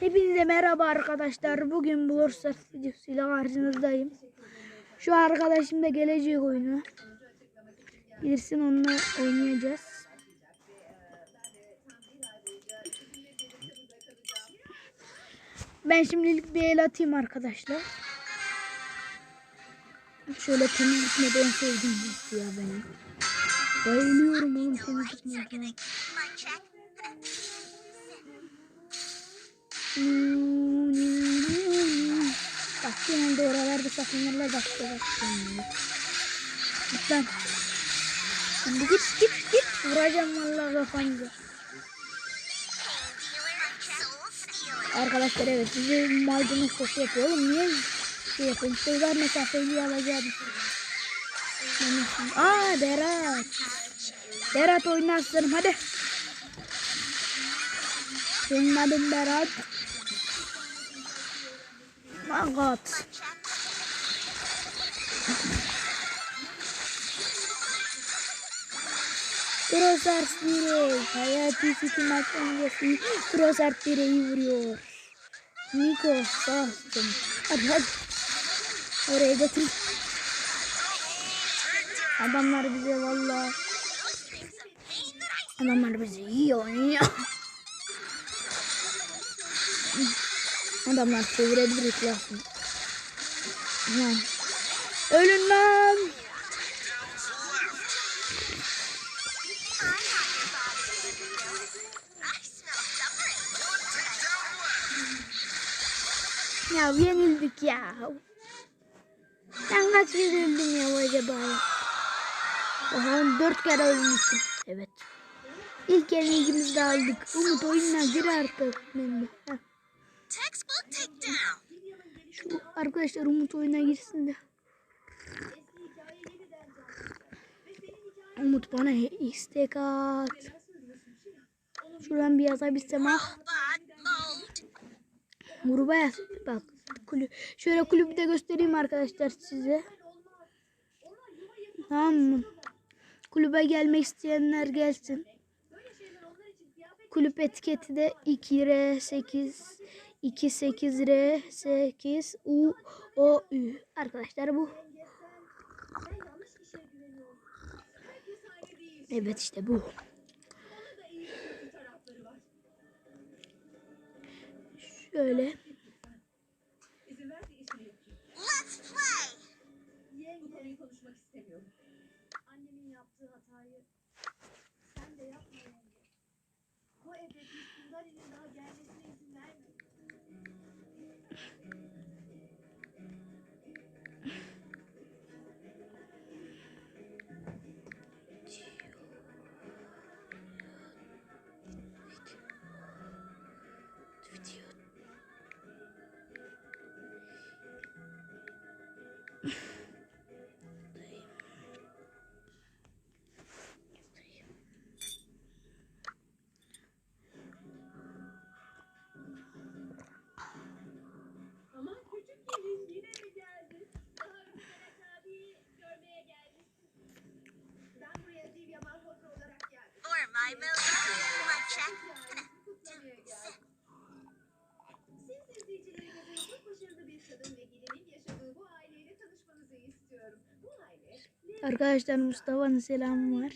Hepinize merhaba arkadaşlar. Bugün Stars videosuyla karşınızdayım. Şu arkadaşım da gelecek oyunu. Girsin onunla oynayacağız. Ben şimdilik bir el atayım arkadaşlar. Şöyle temizlik modu en sevdiğim bir ya benim. Bayılıyorum oğlum temizlik Bak genelde oralarda saklanırlar bak. Git lan. Şimdi git git git. Vuracağım vallahi kafanıza. Arkadaşlar evet size maydanoz sosu yapıyor. Oğlum niye şey yapayım? Sözler mesafeli alacağım. Aa Berat. Berat aslanım hadi. Senin adın Berat. My God. Crossart direk. Hayati City maç öncesi direği vuruyor. Niko sağ olsun. Hadi. Oraya götür. Adamlar bize valla. Adamlar bizi iyi oynuyor. Adamlar çevirebilir klasını. Lan. Ölün lan. Ya yenildik ya. Ben kaç kere öldüm ya acaba ya? Oha dört kere ölmüştüm. Evet. İlk yenilgimizi de aldık. Umut oyununa gir artık. Benim de. Heh. Şu arkadaşlar Umut oyuna girsin de. Umut bana istek at. Şuradan bir yazabilsem ah. Gruba yaz. Bak kulü şöyle kulübü de göstereyim arkadaşlar size. Tamam mı? Kulübe gelmek isteyenler gelsin. Kulüp etiketi de 2R8 28R8 U O Ü. Arkadaşlar bu. Evet işte bu. Şöyle. Hatayı sen de yapma yenge. Bu evde bir daha gelmesine Arkadaşlar Mustafa'nın selamı var.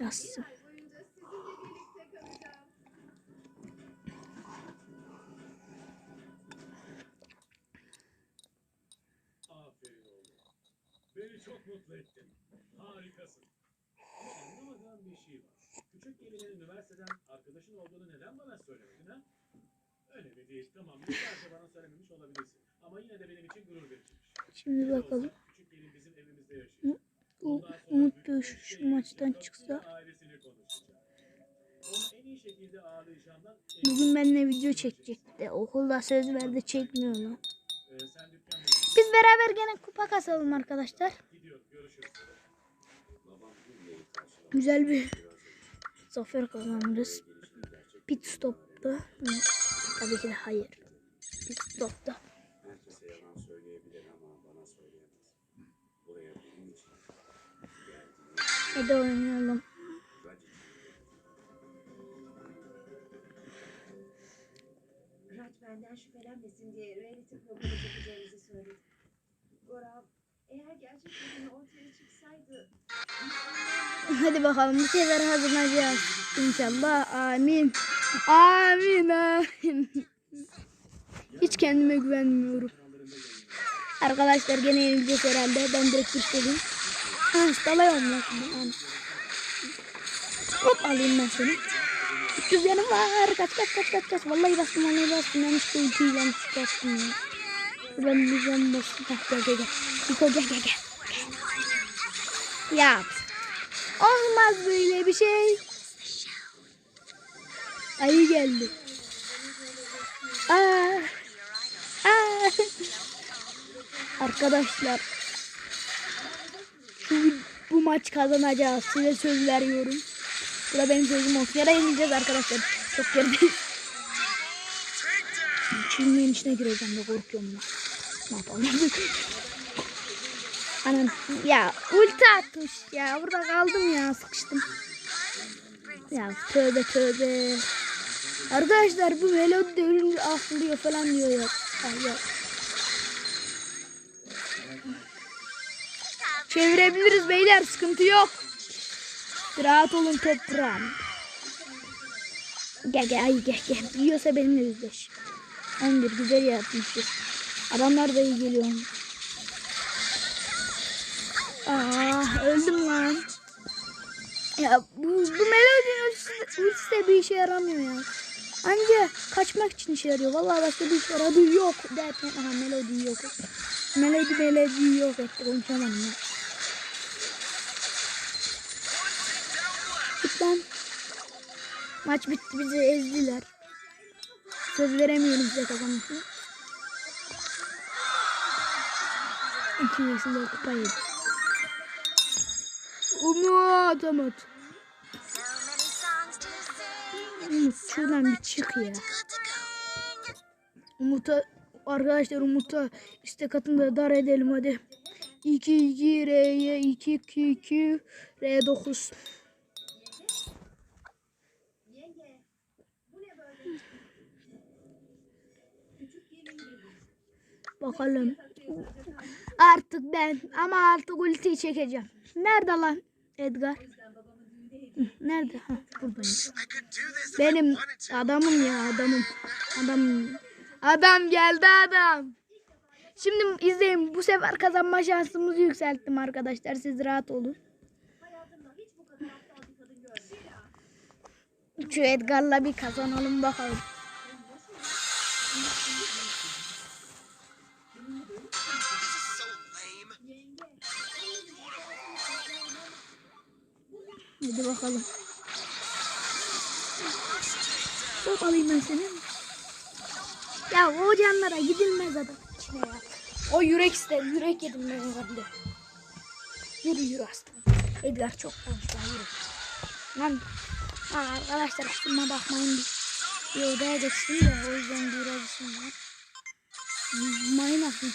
Yazsın. Beni çok mutlu ettin. Harikasın. Ama anlamadığım bir şey var. Küçük gelinin üniversiteden arkadaşın olduğunu neden bana söylemedin ha? Önemli değil. Tamam. Yıllarca bana söylememiş olabilirsin. Ama yine de benim için gurur vericiymiş. Şimdi Ne de olsa bakalım. Küçük gelin bizim evimizde yaşıyor. U- Umut Dövüş şey şu maçtan yapıp çıksa. Bugün benimle video çekecekti. Okulda söz verdi çekmiyor lan. Ee, Biz beraber gene kupa kasalım arkadaşlar. Güzel bir zafer kazanırız. Pit stop'ta. Tabii ki de hayır. Pit stop'ta. Herkese yalan söyleyebilir ama bana söyleyemez. Buraya bunun için geldiğini Hadi oynayalım. Raç benden şüphelenmesin diye reality programı çekeceğimizi söyledi. Gorav, eğer gerçek yüzünü ortaya çıksaydı... Hadi bakalım bu sefer kazanacağız. İnşallah. Amin. Amin. Amin. Hiç kendime güvenmiyorum. Arkadaşlar gene yenileceğiz herhalde. Ben direkt düştüm. Ha dalıyorum lan şimdi. Hani. Hop alayım ben seni. 300 yanım var. Kaç kaç kaç kaç kaç. Vallahi bastım vallahi bastım. Yanlış ultiyi yanlış bastım ya. Ben bir can bastım. Gel gel gel. Niko gel gel gel. Ya. Olmaz böyle bir şey. Ayı geldi. Aa. Aa. Arkadaşlar. Şu bu maç kazanacağız. Size söz veriyorum. Bu da benim sözüm olsun. Ya da yenileceğiz arkadaşlar. Çok gerideyiz. Çinliğin içine gireceğim de korkuyorum ben. Ne yapalım? Anan ya ulti atmış ya burada kaldım ya sıkıştım. Ya tövbe tövbe. Arkadaşlar bu melodi de ölünce atlıyor falan diyor ya. Ay, ya. Çevirebiliriz beyler sıkıntı yok. Rahat olun toprağım. Gel gel ay gel gel. Yiyorsa benimle yüzleş. 11 güzel yapmışız. Adamlar da iyi geliyor. Aa öldüm lan. Ya bu, bu melodinin ultisi, bir işe yaramıyor ya. Anca kaçmak için işe yarıyor. Vallahi başka bir işe yok. Derken aha melodi yok. Melodi melodi yok etti. Konuşamadım ya. lan. Maç bitti bizi ezdiler. Söz veremiyorum size kazanmasını. İki yaşında kupa. Umut Umut. Umut şuradan bir çık ya. Umut'a arkadaşlar Umut'a istek atın da dar edelim hadi. 2 2 R'ye 2 2 2 R9 Bakalım. Artık ben ama artık ultiyi çekeceğim. Nerede lan Edgar? Nerede? Ha, buradaymış. Benim adamım ya adamım. Adamım. Adam geldi adam. Şimdi izleyin bu sefer kazanma şansımızı yükselttim arkadaşlar. Siz rahat olun. Şu Edgar'la bir kazanalım bakalım. Hadi bakalım. Hop alayım ben seni. Ya o canlara gidilmez adam içine ya. O yürek ister. Yürek yedim ben herhalde. Yürü yürü aslanım. Edgar çok konuştu. Yürü. Lan arkadaşlar kusuruma bakmayın bir, bir odaya geçtim de o yüzden biraz işim var. Mayın atmış.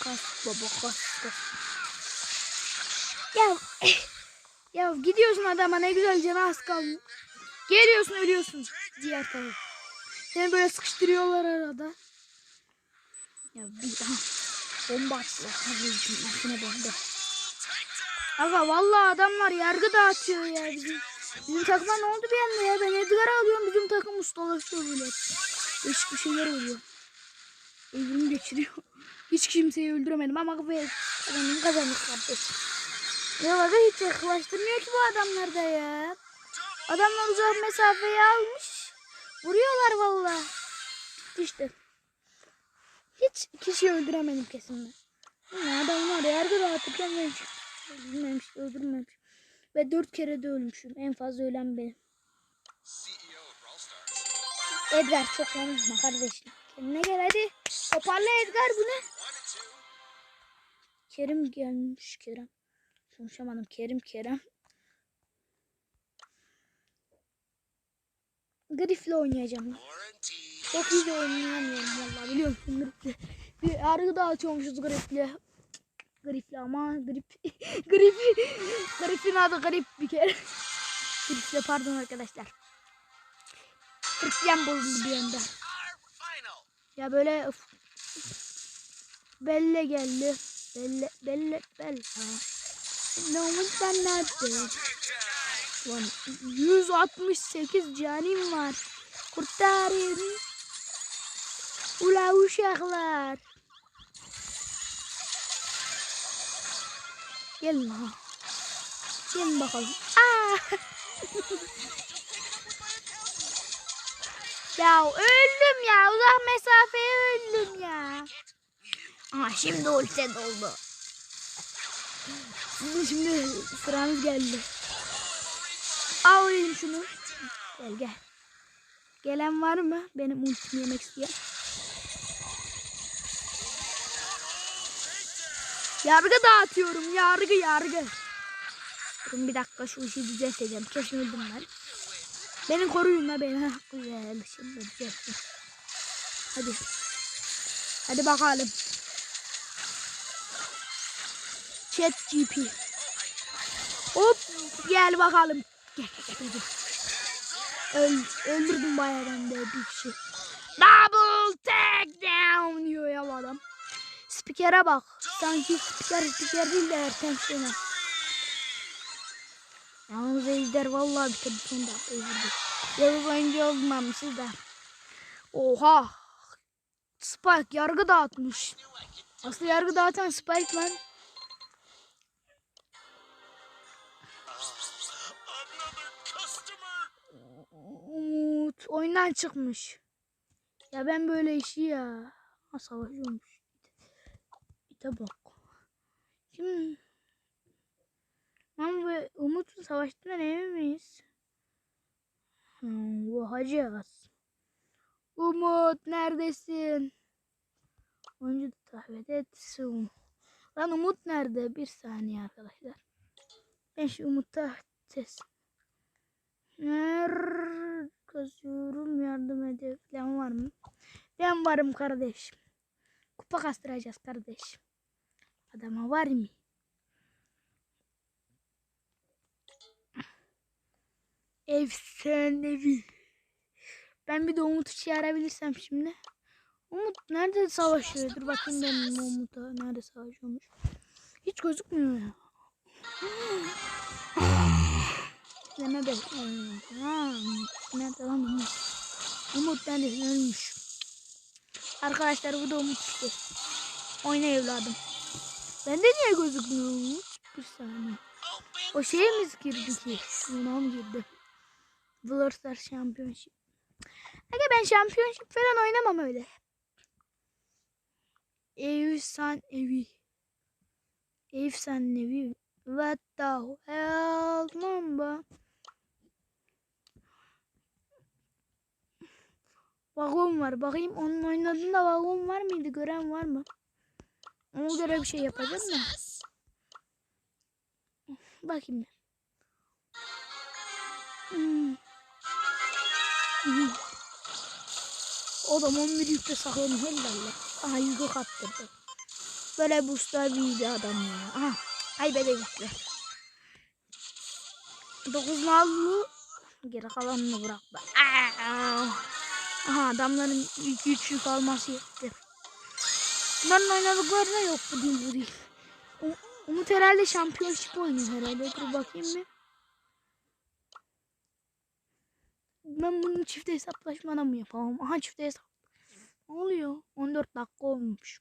Kas baba kas kas. Ya ya gidiyorsun adama ne güzel canı az kaldı. Geliyorsun ölüyorsun diğer taraf. Seni böyle sıkıştırıyorlar arada. Ya bir aha. Bomba attılar. Üstüne bomba. Aga vallahi adamlar yargı dağıtıyor ya bizim. Bizim takıma ne oldu bir anda ya? Ben Edgar'ı alıyorum bizim takım ustalaşıyor böyle. Değişik bir şeyler oluyor. Evrim geçiriyor. Hiç kimseyi öldüremedim ama kazandım kazandık kardeş. Ya aga hiç yaklaştırmıyor ki bu adamlar da ya. Adamlar uzak mesafeyi almış. Vuruyorlar vallahi. İşte. Hiç kişiyi öldüremedim kesin ben. Ya adamlar dağıtırken ben çıktım. Öldürmemiş. Ve dört kere de ölmüşüm. En fazla ölen benim. Edgar çok konuşma kardeşim. Kendine gel hadi. Toparla Edgar bu ne? Kerim gelmiş Kerem. Konuşamadım Kerim Kerem. Grif'le oynayacağım. Çok iyi de oynayamıyorum vallahi biliyorsun Grif'le. Bir argı dağıtıyormuşuz Grif'le. Grifli ama grip. grip. Gripin adı grip bir kere. Grifle pardon arkadaşlar. Gripyen bozuldu bir anda. Ya böyle of. Belle geldi. Belle belle belle. No ben nerede? Lan 168 canim var. Kurtarın. Ula uşaklar. Gelin ha. Gelin bakalım. Aa! ya öldüm ya. Uzak mesafeye öldüm ya. Aha şimdi ulti doldu. Şimdi, şimdi sıranız geldi. Alayım şunu. Gel gel. Gelen var mı? Benim ultimi yemek isteyen. Yargı dağıtıyorum. Yargı yargı. Durun bir dakika şu işi düzelteceğim. Kesin öldüm ben. Beni koruyun da beni. Güzel. Şimdi düzelttim. Hadi. Hadi bakalım. Chat GP. Hop gel bakalım. Gel gel gel. Öl, öldürdüm bayağı ben bir kişi. Double takedown diyor ya adam. Spikere bak. Sanki spiker spiker değil de Ertem Şener. Yalnız Ejder vallahi bitirdi son dakika öldürdü. Yıldız oyuncu olmamışız da. Oha. Spike yargı dağıtmış. Aslı yargı dağıtan Spike lan. Umut oyundan çıkmış. Ya ben böyle işi ya. Ha savaşıyormuş. İte bak. Şimdi ben ve Umut'un savaştığından emin miyiz? Hmm, bu hacı Umut neredesin? Oyuncu da davet etsin. Lan Umut nerede? Bir saniye arkadaşlar. Ben şu Umut'a test. Nerede kazıyorum yardım edin falan var mı? Ben varım kardeşim. Kupa kastıracağız kardeşim. Adama var mı? Efsanevi. Ben bir de Umut'u çağırabilirsem şimdi. Umut nerede savaşıyor? Dur bakayım ben Umut'a. Nerede savaşıyormuş? Hiç gözükmüyor ya. Deme be. Ha, nerede lan Umut? Umut neredesin ölmüş. Arkadaşlar bu da Umut işte. Oyna evladım. Bende niye gözükmüyor Umut? Bir saniye. O şeye mi girdi ki? Şuna mı girdi? Blur Star Championship. Aga ben Championship falan oynamam öyle. Efsan evi. Efsan evi. What the hell number? Vagon var. Bakayım onun oynadığında vagon var mıydı? Gören var mı? Ona göre bir şey yapacağım da. Bakayım. bir. Hmm. Hmm. Adam 11 yükle saklanıyor helal. Aha yükü kaptırdı. Böyle boostlar büyüdü adam ya. Aha. Ay böyle yükle. 9 nallı. Geri kalanını bırak be. Aa! Adamların 2 3 yük alması yetti. Bunların oynadıklarında yok bu değil bu değil. Umut herhalde şampiyonşip oynuyor herhalde. Dur bakayım mı? Ben bunu çift hesaplaşmada mı yapamam? Aha çift hesap. Ne oluyor? 14 dakika olmuş.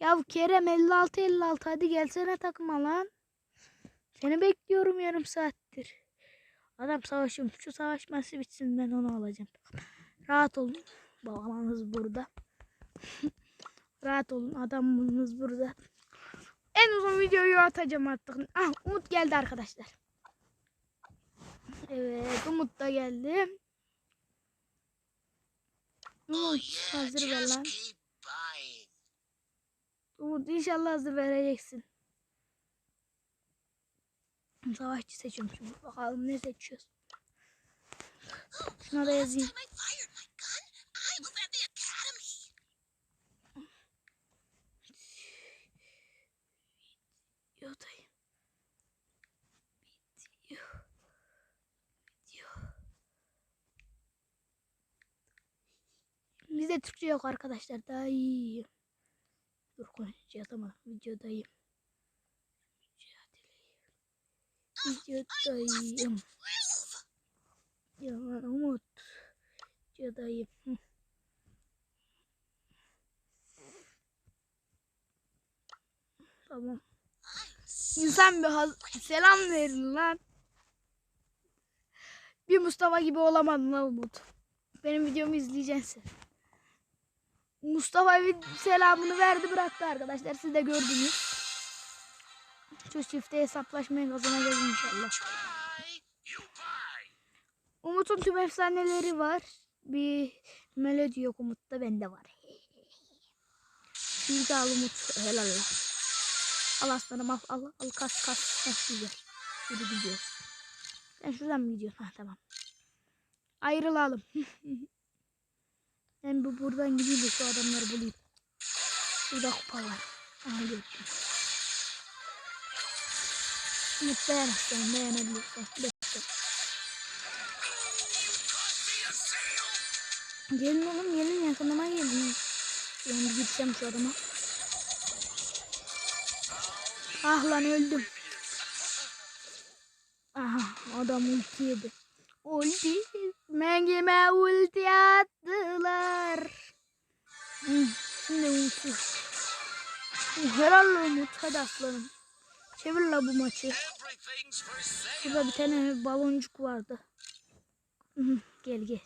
Ya Kerem 56 56 hadi gelsene takıma lan. Seni bekliyorum yarım saattir. Adam savaşım. Şu savaşması bitsin ben onu alacağım. Rahat olun. Babanız burada. Rahat olun adamımız burada. En uzun videoyu atacağım artık. Ah Umut geldi arkadaşlar. Evet Umut da geldi. Umut hazır ver lan. Umut inşallah hazır vereceksin. Savaşçı seçiyorum şimdi. Bakalım ne seçiyoruz. Şuna da yazayım. Bizde Türkçe yok arkadaşlar. Daha iyi. Dur konuşacağız ama videodayım. Videodayım. Yalan Umut. Videodayım. Tamam. İnsan bir selam verin lan. Bir Mustafa gibi olamadın Umut. Benim videomu izleyeceksin. Mustafa vid- selamını verdi bıraktı arkadaşlar. Siz de gördünüz. Şu çifte hesaplaşmayı kazanacağız inşallah. Umut'un tüm efsaneleri var. Bir melodi yok Umut'ta bende var. İyi al Umut. Helal lan. Al aslanım al al al kas kas. Heh, güzel. Yürü gidiyoruz. Sen şuradan mı gidiyorsun? Ha tamam. Ayrılalım. ben bu buradan gideyim de şu adamları bulayım. Burada kupa var. Aha gördüm. Umut dayanırsan dayanabiliyorsan. Bekle. Gelin oğlum gelin yakınıma gelin. Bir gideceğim şu adama. Ah lan öldüm. Aha adam ulti yedi. Ulti. Mengime ulti attılar. Helal Umut. Hadi aslanım. Çevir la bu maçı. Burada bir tane baloncuk vardı. Gel gel.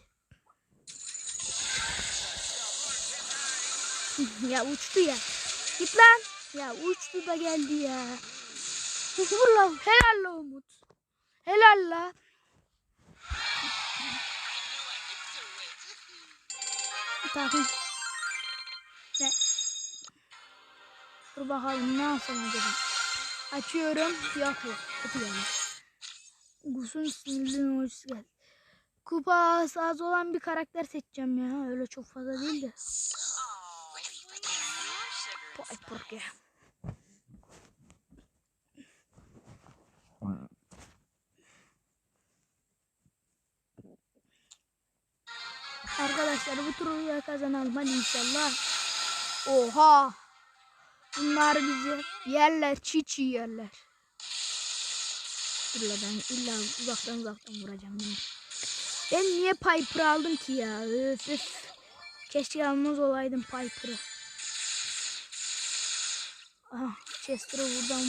Ya uçtu ya. Git lan. Ya uçtu da geldi ya. Vur lan. Helal la Umut. Helal la. Tamam. Dur bakalım ne yapsam acaba. Açıyorum. Yok yok. Kötü gelmiş. Gusun sinirli emojisi geldi. Kupa az olan bir karakter seçeceğim ya. Öyle çok fazla değil de. Piper ya. Arkadaşlar bu turu kazanalım hadi inşallah. Oha. Bunlar bizi yerler çiğ çiğ yerler. Dur ben illa uzaktan uzaktan vuracağım bunu. Ben niye Piper aldım ki ya? Öf, öf. Keşke almaz olaydım Piper'ı. Ah Chester'ı buradan.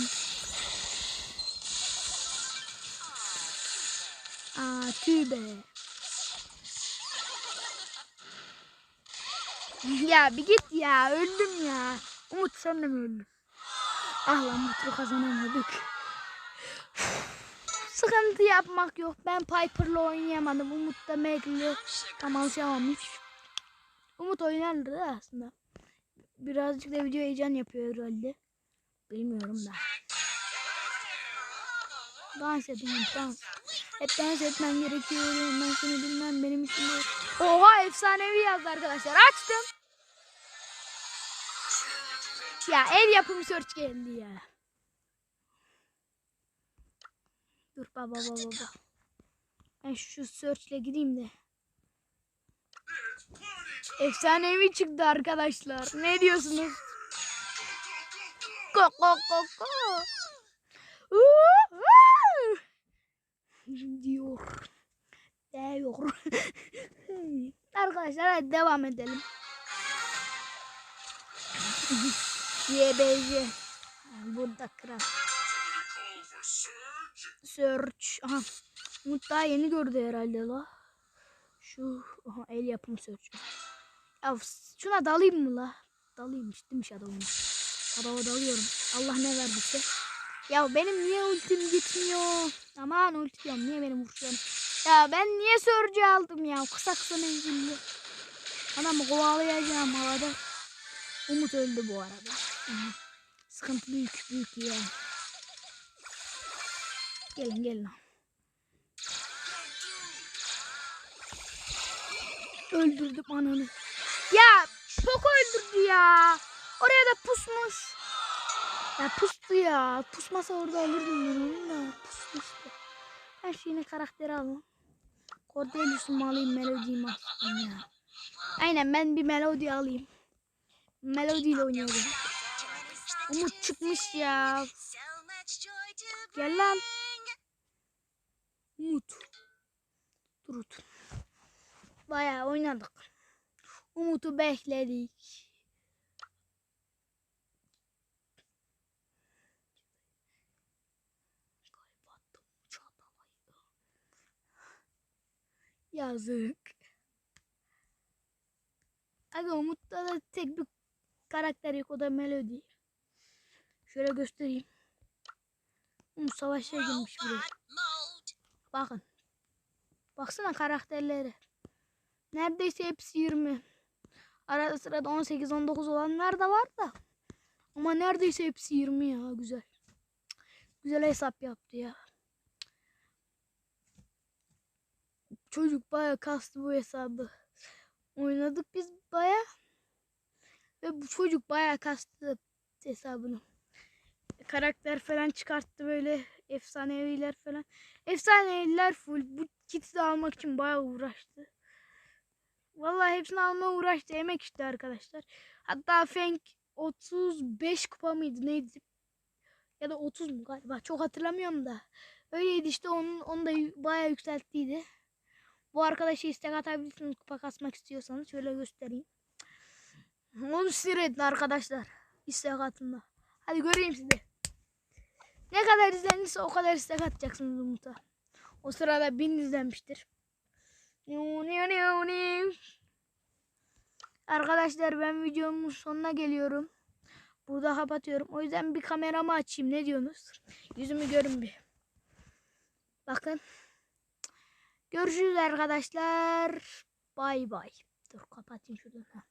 Aa tüh be. ya bir git ya öldüm ya. Umut sen de mi öldün? Ah lan bu turu kazanamadık. Sıkıntı yapmak yok. Ben Piper'la oynayamadım. Umut da Meg'le tam alışamamış. Umut oynardı da aslında. Birazcık da video heyecan yapıyor herhalde. Bilmiyorum da. Dans edin dans. Hep dans etmen gerekiyor. Ben seni bilmem benim için. Oha efsanevi yazdı arkadaşlar. Açtım. Ya el yapımı search geldi ya. Dur baba baba baba. Ben şu search ile gideyim de. Efsanevi çıktı arkadaşlar. Ne diyorsunuz? Ko ko ko ko. Diyor. Diyor. Arkadaşlar hadi devam edelim. YBC. Burada kral. Search. Aha. Umut daha yeni gördü herhalde la. Şu aha, el yapım search. Ya şuna dalayım mı la? Dalayım işte demiş adamım. Adama dalıyorum. Allah ne verdiyse. Ya benim niye ultim gitmiyor? Aman ulti. Niye benim vuruşlarım? Ya ben niye sörcü aldım ya? Kısa kısa menzilli. Adamı kovalayacağım havada. Umut öldü bu arada. Sıkıntı büyük büyük ya. Gelin gelin. Öldürdüm ananı. Ya Poco öldürdü ya. Oraya da pusmuş. Ya pustu ya. Pusmasa orada alırdım ben onu işte. Ben şu yine karakteri alayım. Cordelius'umu alayım Melody'yi alsın ya. Aynen ben bir melodi alayım. Melodiyle oynayalım. Umut çıkmış ya. Gel lan. Umut. Durut. Bayağı oynadık. Umut'u bekledik. Yazık. Aga Umut'ta da tek bir karakter yok o da Melody. Şöyle göstereyim. Umut savaşa girmiş mode. Bakın. Baksana karakterleri. Neredeyse hepsi 20. Arada sırada 18-19 olanlar da var da. Ama neredeyse hepsi 20 ya güzel. Güzel hesap yaptı ya. Çocuk baya kastı bu hesabı. Oynadık biz baya. Ve bu çocuk baya kastı hesabını. Karakter falan çıkarttı böyle efsaneviler falan. Efsaneviler full. Bu kiti de almak için bayağı uğraştı. Vallahi hepsini almaya uğraştı. Emek işte arkadaşlar. Hatta Fenk 35 kupa mıydı neydi? Ya da 30 mu galiba. Çok hatırlamıyorum da. Öyleydi işte onun, onu da bayağı yükselttiydi. Bu arkadaşı istek atabilirsiniz kupa kasmak istiyorsanız. Şöyle göstereyim. Onu sinir edin arkadaşlar. İstek atında. Hadi göreyim sizi. Ne kadar izlenirse o kadar istek atacaksınız Umut'a. O sırada bin izlenmiştir. Arkadaşlar ben videomun sonuna geliyorum. Burada kapatıyorum. O yüzden bir kameramı açayım. Ne diyorsunuz? Yüzümü görün bir. Bakın. Görüşürüz arkadaşlar. Bay bay. Dur kapatayım şuradan.